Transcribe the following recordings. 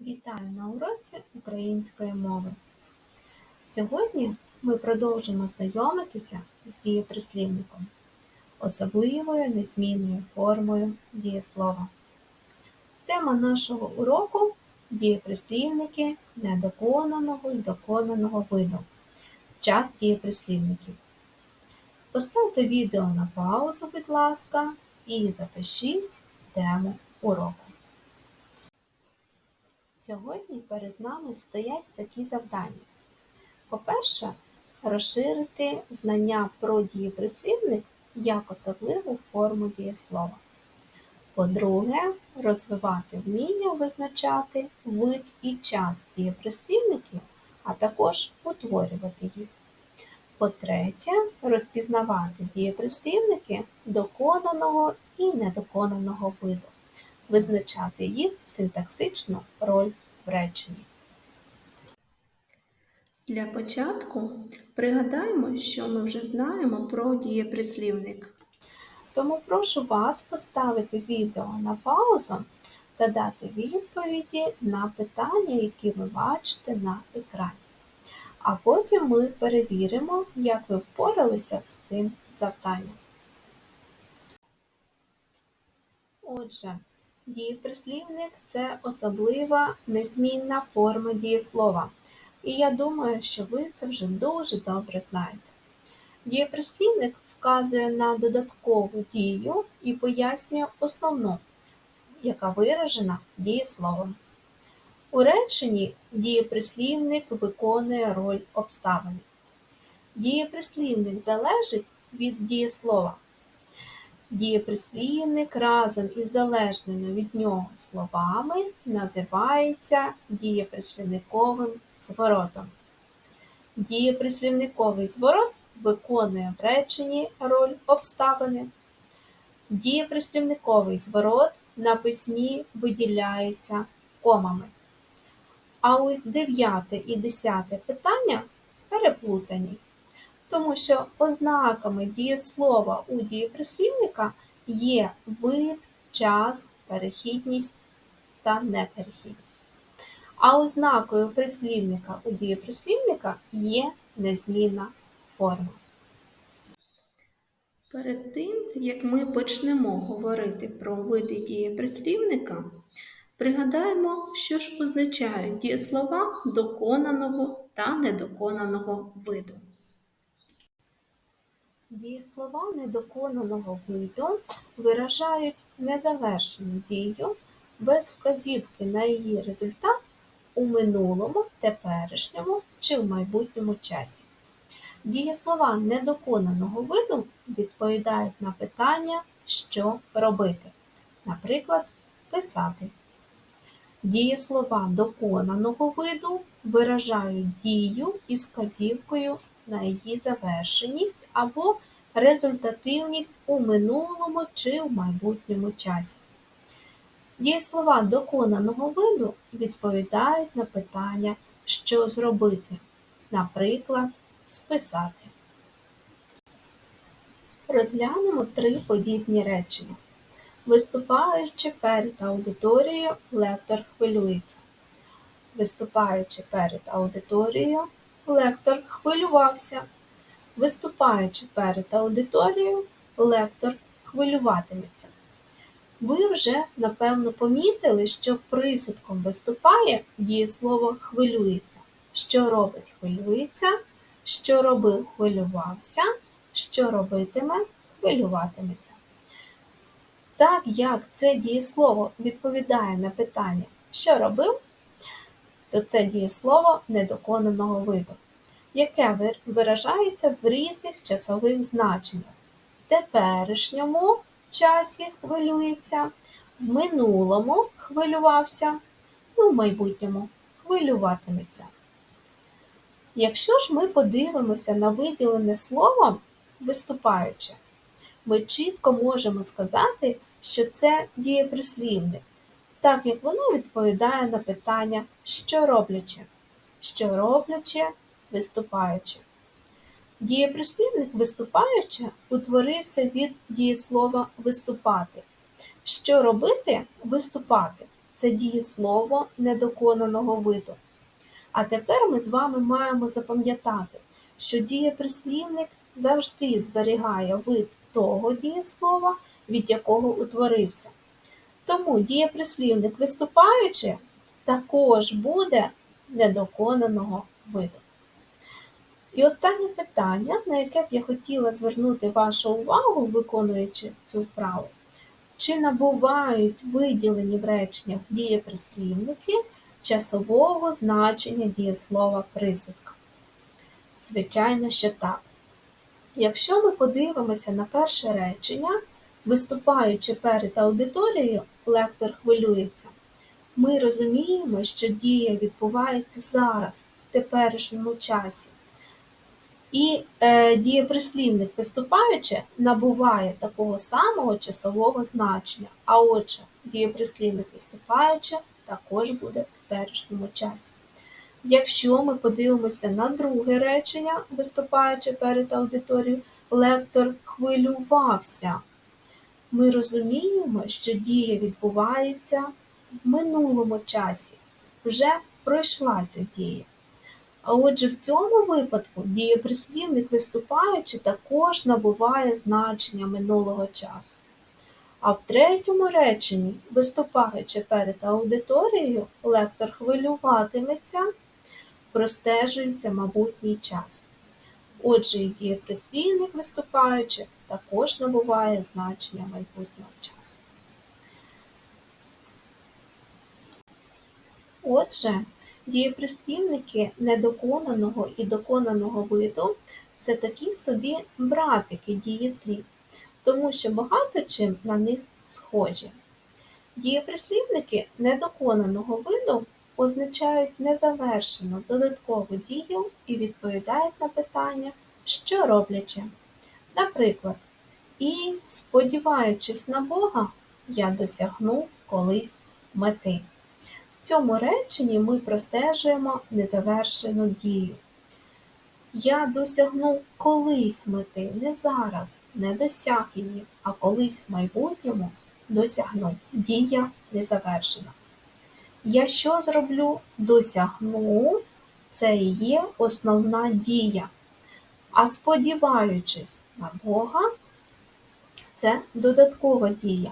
Вітаю на уроці української мови. Сьогодні ми продовжимо знайомитися з дієприслівником, особливою незмінною формою дієслова. Тема нашого уроку дієприслівники недоконаного і доконаного виду. Час дієприслівників. Поставте відео на паузу, будь ласка, і запишіть тему уроку. Сьогодні перед нами стоять такі завдання. По-перше, розширити знання про дієприслівник як особливу форму дієслова. По-друге, розвивати вміння визначати вид і час дієприслівників, а також утворювати їх. По-третє, розпізнавати дієприслівники доконаного і недоконаного виду визначати їх синтаксичну роль в реченні. Для початку пригадаємо, що ми вже знаємо про дієприслівник. Тому прошу вас поставити відео на паузу та дати відповіді на питання, які ви бачите на екрані. А потім ми перевіримо, як ви впоралися з цим завданням. Отже, Дієприслівник це особлива незмінна форма дієслова. І я думаю, що ви це вже дуже добре знаєте. Дієприслівник вказує на додаткову дію і пояснює основну, яка виражена дієсловом. У реченні дієприслівник виконує роль обставини. Дієприслівник залежить від дієслова. Дієприслівник разом із залежними від нього словами називається дієприслівниковим зворотом. Дієприслівниковий зворот виконує в реченні роль обставини. Дієприслівниковий зворот на письмі виділяється комами. А ось дев'яте і десяте питання переплутані тому що ознаками дієслова у дієприслівника є вид, час, перехідність та неперехідність. А ознакою прислівника у дієприслівника є незмінна форма. Перед тим, як ми почнемо говорити про види дієприслівника, пригадаємо, що ж означають дієслова доконаного та недоконаного виду. Дієслова недоконаного виду виражають незавершену дію без вказівки на її результат у минулому, теперішньому чи в майбутньому часі. Дієслова недоконаного виду відповідають на питання, що робити, наприклад, писати. Дієслова доконаного виду виражають дію із вказівкою на її завершеність або результативність у минулому чи в майбутньому часі. Дієслова доконаного виду відповідають на питання, що зробити, наприклад, списати. Розглянемо три подібні речення. Виступаючи перед аудиторією, лектор хвилюється. Виступаючи перед аудиторією, лектор хвилювався. Виступаючи перед аудиторією, лектор хвилюватиметься. Ви вже, напевно, помітили, що присудком виступає дієслово хвилюється. Що робить хвилюється, що робив хвилювався, що робитиме хвилюватиметься. Так як це дієслово відповідає на питання, що робив, то це дієслово недоконаного виду, яке виражається в різних часових значеннях. В теперішньому часі хвилюється, в минулому хвилювався, ну в майбутньому хвилюватиметься. Якщо ж ми подивимося на виділене слово виступаючи, ми чітко можемо сказати, що це дієприслівник, так як воно відповідає на питання, що роблячи, що роблячи, виступаючи. Дієприслівник виступаючи утворився від дієслова виступати. Що робити виступати. це дієслово недоконаного виду. А тепер ми з вами маємо запам'ятати, що дієприслівник завжди зберігає вид того дієслова, від якого утворився. Тому дієприслівник виступаючи також буде недоконаного виду. І останнє питання, на яке б я хотіла звернути вашу увагу, виконуючи цю вправу, чи набувають виділені в реченнях дієприслівники часового значення дієслова присудка? Звичайно, що так. Якщо ми подивимося на перше речення, виступаючи перед аудиторією, лектор хвилюється, ми розуміємо, що дія відбувається зараз, в теперішньому часі. І е, дієприслівник виступаючи набуває такого самого часового значення. А отже, дієприслівник виступаючи також буде в теперішньому часі. Якщо ми подивимося на друге речення, виступаючи перед аудиторією, лектор хвилювався. Ми розуміємо, що дія відбувається в минулому часі, вже пройшла ця дія. А отже, в цьому випадку дієприслівник виступаючи також набуває значення минулого часу. А в третьому реченні, виступаючи перед аудиторією, лектор хвилюватиметься, простежується майбутній час. Отже, і дієприслівник виступаючи також набуває значення майбутнього часу. Отже, дієприслівники недоконаного і доконаного виду це такі собі братики дієслів, тому що багато чим на них схожі. Дієприслівники недоконаного виду означають незавершену додаткову дію і відповідають на питання, що роблячи. Наприклад, і, сподіваючись на Бога, я досягну колись мети. В цьому реченні ми простежуємо незавершену дію. Я досягну колись мети, не зараз, не досяг її, а колись в майбутньому досягну. Дія незавершена. Я що зроблю? Досягну, це і є основна дія. А сподіваючись на Бога, це додаткова дія.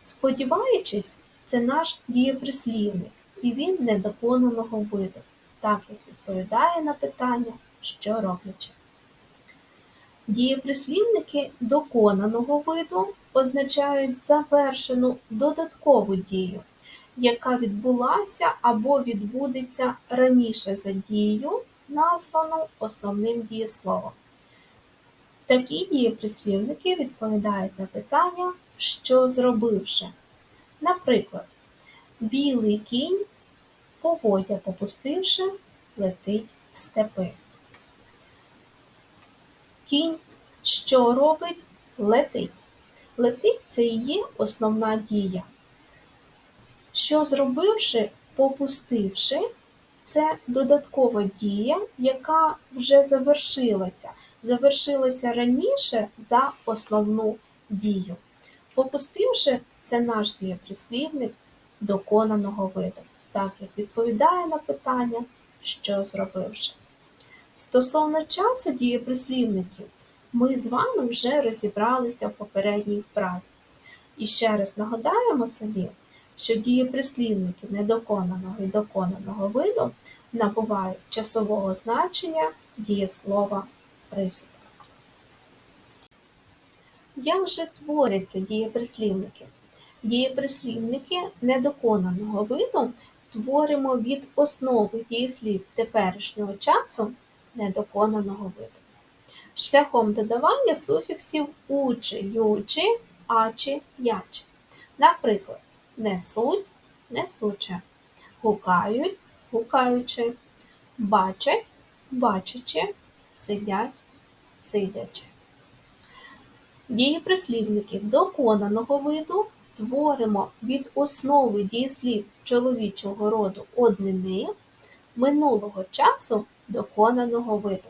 Сподіваючись, це наш дієприслівник, і він недоконаного виду, так як відповідає на питання, що роблячи. Дієприслівники доконаного виду означають завершену додаткову дію, яка відбулася або відбудеться раніше за дією, названу основним дієсловом. Такі дієприслівники відповідають на питання, що зробивши. Наприклад, білий кінь, поводя попустивши, летить в степи. Кінь, що робить, летить. Летить це і є основна дія. Що зробивши, попустивши, це додаткова дія, яка вже завершилася. Завершилася раніше за основну дію. Попустивши, це наш дієприслівник доконаного виду, так як відповідає на питання, що зробивши. Стосовно часу дієприслівників, ми з вами вже розібралися в попередній вправі. І ще раз нагадаємо собі, що дієприслівники недоконаного і доконаного виду набувають часового значення дієслова присудка. Як же творяться дієприслівники? Дієприслівники недоконаного виду творимо від основи дієслів теперішнього часу недоконаного виду. Шляхом додавання суфіксів учи, ючи, ачі, ячі. Наприклад, несуть, несуче, гукають, гукаючи, бачать, бачачи, сидять, сидячи. Дієприслівники доконаного виду творимо від основи дієслів чоловічого роду однини минулого часу доконаного виду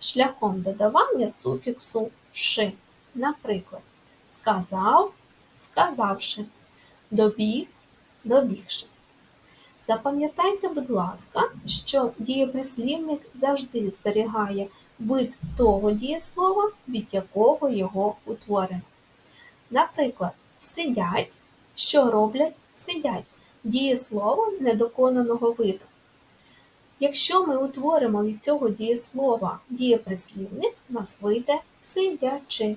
шляхом додавання суфіксу ши. Наприклад, сказав, сказавши, добіг, добігши. Запам'ятайте, будь ласка, що дієприслівник завжди зберігає вид того дієслова, від якого його утворено. Наприклад, сидять, що роблять сидять дієслово недоконаного виду. Якщо ми утворимо від цього дієслова дієприслівник, у нас вийде сидячи.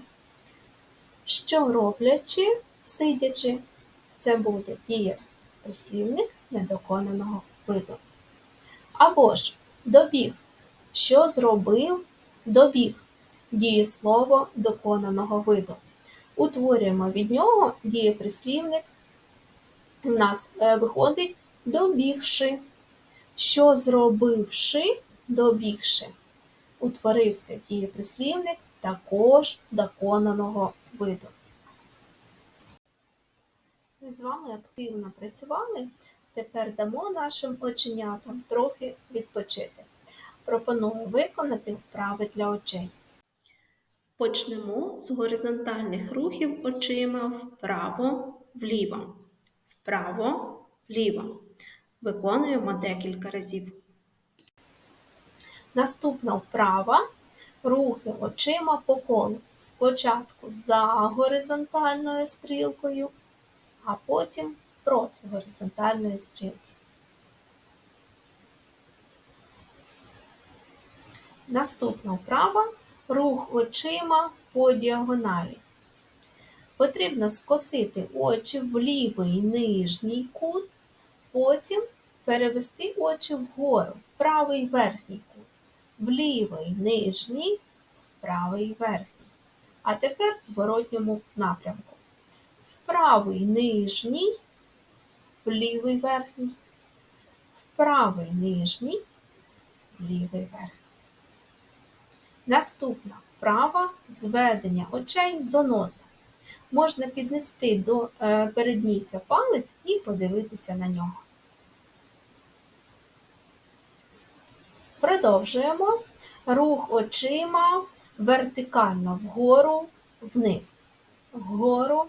Що роблячи, сидячи, це буде дієприслівник недоконаного виду. Або ж добіг, що зробив, добіг дієслово доконаного виду. Утворюємо від нього дієприслівник, у нас е, виходить добігши що зробивши, добігши, утворився дієприслівник також доконаного виду. Ми з вами активно працювали. Тепер дамо нашим оченятам трохи відпочити. Пропоную виконати вправи для очей. Почнемо з горизонтальних рухів очима вправо, вліво, вправо, вліво. Виконуємо декілька разів. Наступна вправа рухи очима по колу. Спочатку за горизонтальною стрілкою, а потім проти горизонтальної стрілки. Наступна вправа рух очима по діагоналі. Потрібно скосити очі в лівий нижній кут Потім перевести очі вгору, в правий верхній кут, в лівий нижній, в правий верхній. А тепер в зворотньому напрямку. В правий нижній, в лівий верхній, в правий нижній, в лівий верхній. Наступна вправа зведення очей до носа. Можна піднести до е, переднісся палець і подивитися на нього. Продовжуємо рух очима вертикально вгору, вниз, вгору,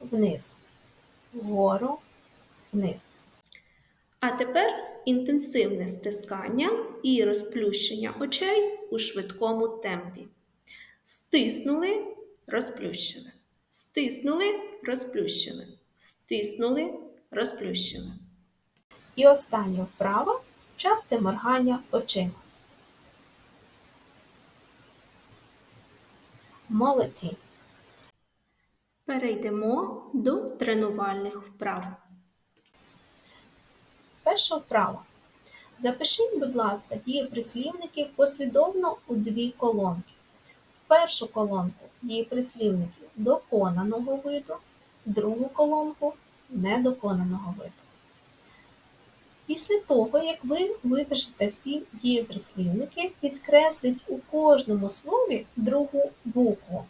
вниз, вгору, вниз. А тепер інтенсивне стискання і розплющення очей у швидкому темпі. Стиснули, розплющили. Стиснули, розплющили. Стиснули, розплющили. І остання вправа часте моргання очима. Молодці. Перейдемо до тренувальних вправ. Перша вправа. Запишіть, будь ласка, дієприслівники послідовно у дві колонки. В першу колонку дієприслівники доконаного виду, в другу колонку недоконаного виду. Після того, як ви випишете всі дієприслівники, підкресліть у кожному слові другу букву.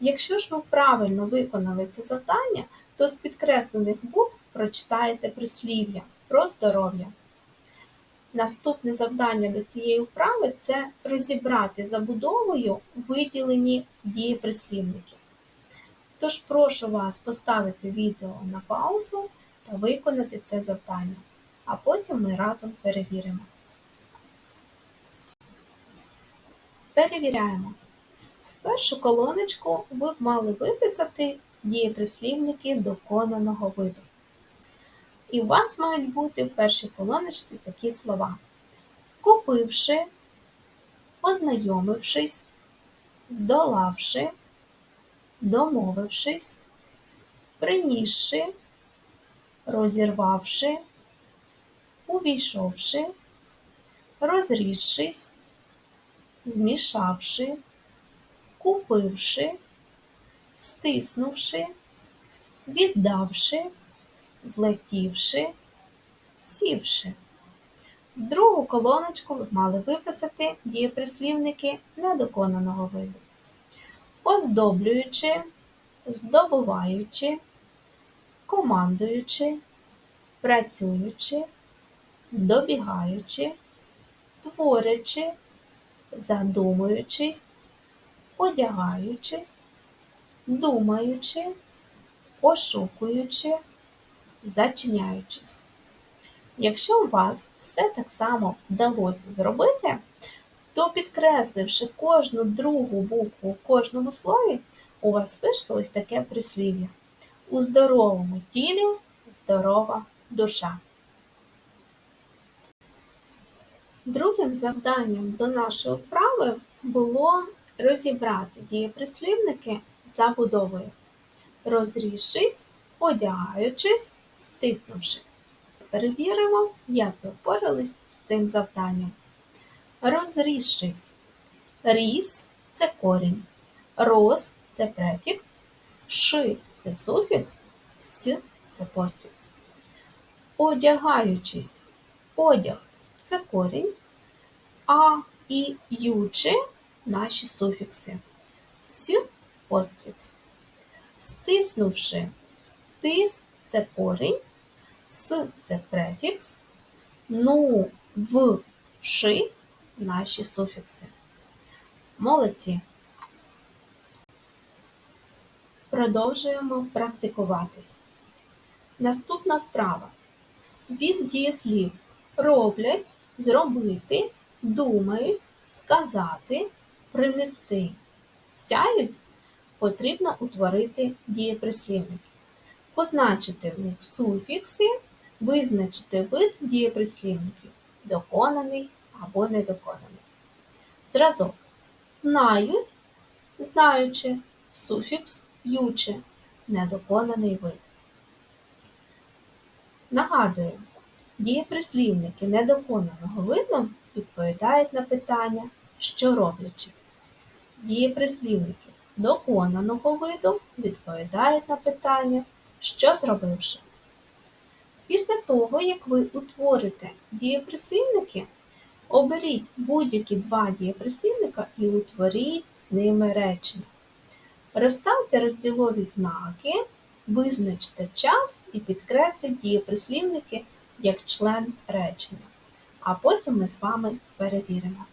Якщо ж ви правильно виконали це завдання, то з підкреслених букв прочитаєте прислів'я про здоров'я. Наступне завдання до цієї вправи це розібрати забудовою виділені дієприслівники. Тож прошу вас поставити відео на паузу та виконати це завдання а потім ми разом перевіримо. Перевіряємо. В першу колоночку ви б мали виписати дієприслівники доконаного виду. І у вас мають бути в першій колоночці такі слова: купивши, ознайомившись, здолавши, домовившись, принісши, розірвавши, увійшовши, розрізшись, змішавши, купивши, стиснувши, віддавши, злетівши, сівши. В другу колоночку мали виписати дієприслівники недоконаного виду. Оздоблюючи, здобуваючи, командуючи, працюючи добігаючи, творячи, задумуючись, одягаючись, думаючи, ошукуючи, зачиняючись. Якщо у вас все так само вдалося зробити, то підкресливши кожну другу букву в кожному слові, у вас вийшло ось таке прислів'я. У здоровому тілі здорова душа. Другим завданням до нашої вправи було розібрати дієприслівники за будовою. Розрішись, одягаючись, стиснувши. Перевіримо, як ви впорались з цим завданням. Розрішись. Ріс це корінь. Роз це префікс. Ши це суфікс. С це постфікс. Одягаючись. Одяг це корінь. А і ючи наші суфікси. С постфікс. Стиснувши. Тис це корінь. С це префікс. Ну, в, ши наші суфікси. Молодці. Продовжуємо практикуватись. Наступна вправа. Від дієслів роблять, зробити, думають, сказати, принести, сяють потрібно утворити дієприслівники. Позначити в них суфікси, визначити вид дієприслівників доконаний або недоконаний. Зразок знають, знаючи, суфікс ючи, недоконаний вид. Нагадую, дієприслівники недоконаного виду відповідають на питання, що роблячи. Дієприслівники доконаного виду відповідають на питання, що зробивши. Після того, як ви утворите дієприслівники, оберіть будь-які два дієприслівника і утворіть з ними речення. Розставте розділові знаки, визначте час і підкресліть дієприслівники як член речення. А потім ми з вами перевіримо.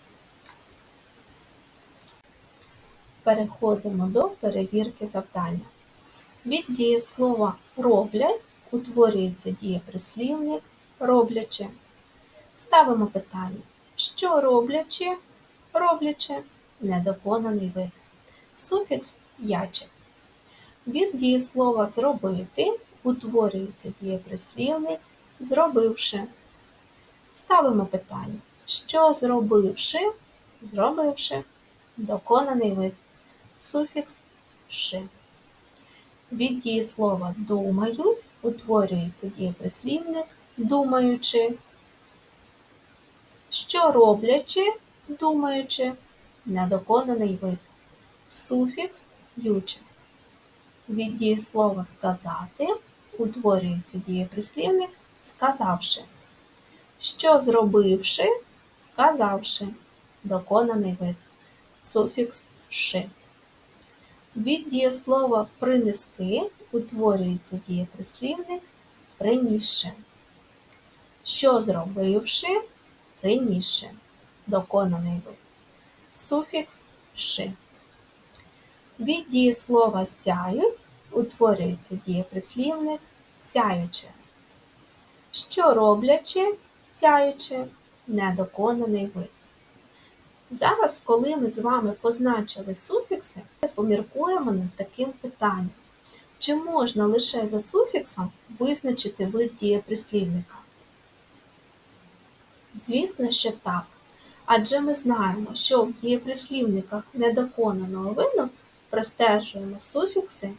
Переходимо до перевірки завдання. Від дієслова роблять утворюється дієприслівник роблячи. Ставимо питання, що роблячи, роблячи недоконаний вид. Суфікс яче. Від дієслова зробити утворюється дієприслівник зробивши. Ставимо питання, що зробивши, зробивши доконаний вид. Суфікс ши. Від дієслова думають утворюється дієприслівник думаючи. Що роблячи, думаючи, недоконаний вид. Суфікс юче. Від дієслова сказати утворюється дієприслівник сказавши. Що зробивши, сказавши, доконаний вид. Суфікс ши. Від дієслова принести утворюється дієприслівник принісши. Що зробивши, принісши, доконаний вид. Суфікс ши. Від дієслова сяють утворюється дієприслівник сяючи. Що роблячи, сяючи, недоконаний вид. Зараз, коли ми з вами позначили суфікси, ми поміркуємо над таким питанням. Чи можна лише за суфіксом визначити вид дієприслівника? Звісно, що так. Адже ми знаємо, що в дієприслівниках недоконаного виду простежуємо суфікси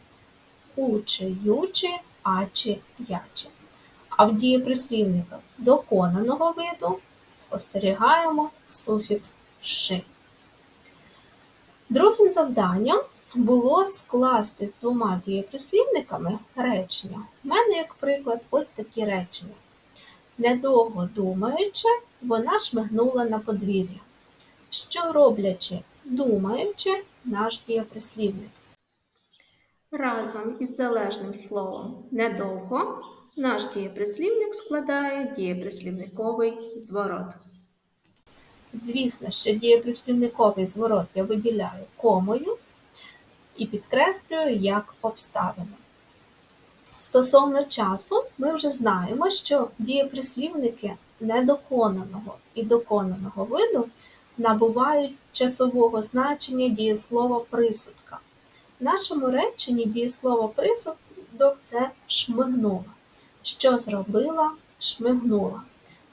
учи, ючи, ачі, ячі. А в дієприслівниках доконаного виду спостерігаємо суфікс ши. Другим завданням було скласти з двома дієприслівниками речення. У мене, як приклад, ось такі речення. Недовго думаючи, вона шмигнула на подвір'я. Що роблячи, думаючи, наш дієприслівник. Разом із залежним словом недовго наш дієприслівник складає дієприслівниковий зворот. Звісно, що дієприслівниковий зворот я виділяю комою і підкреслюю як обставину. Стосовно часу, ми вже знаємо, що дієприслівники недоконаного і доконаного виду набувають часового значення дієслова присудка. В нашому реченні дієслово присудок це шмигнула. Що зробила? Шмигнула.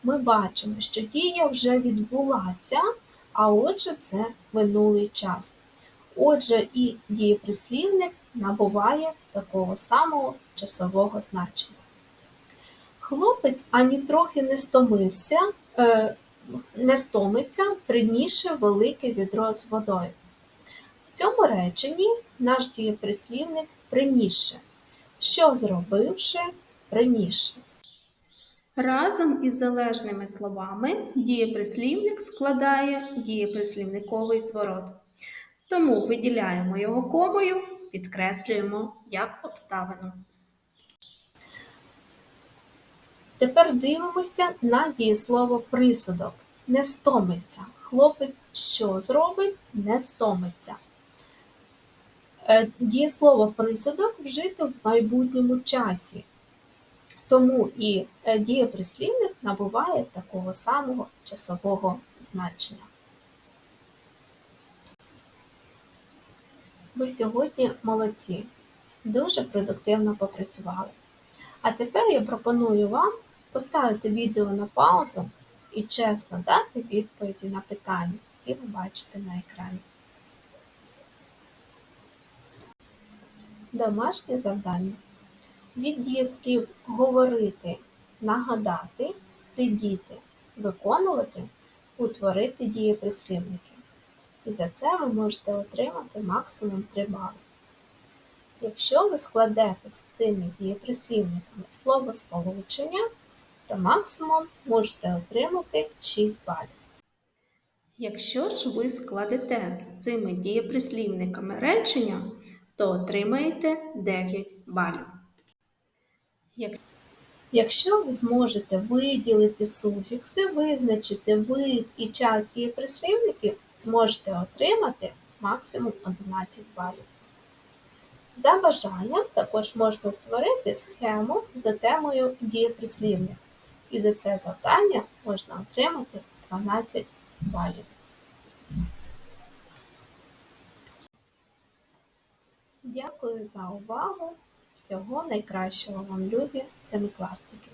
Ми бачимо, що дія вже відбулася, а отже, це минулий час. Отже, і дієприслівник набуває такого самого часового значення. Хлопець ані трохи не стомився, е, не стомиться, приніше велике відро з водою. В цьому реченні наш дієприслівник приніше, що зробивши, приніше. Разом із залежними словами дієприслівник складає дієприслівниковий зворот. Тому виділяємо його комою, підкреслюємо як обставину. Тепер дивимося на дієслово присудок. Не стомиться. Хлопець що зробить? Не стомиться. Е, Дієслово присудок вжито в майбутньому часі. Тому і е, дієприслівник набуває такого самого часового значення. Ви сьогодні молодці, дуже продуктивно попрацювали. А тепер я пропоную вам поставити відео на паузу і чесно дати відповіді на питання, які ви бачите на екрані. Домашнє завдання. Від дієслів говорити, нагадати, сидіти, виконувати, утворити дієприслівники. І за це ви можете отримати максимум 3 бали. Якщо ви складете з цими дієприслівниками словосполучення, то максимум можете отримати 6 балів. Якщо ж ви складете з цими дієприслівниками речення, то отримаєте 9 балів. Як- Якщо ви зможете виділити суфікси, визначити вид і час дієприслівників, зможете отримати максимум 11 балів. За бажанням також можна створити схему за темою дієприслівник. І за це завдання можна отримати 12 балів. Дякую за увагу. Всього найкращого вам, любі семикласники!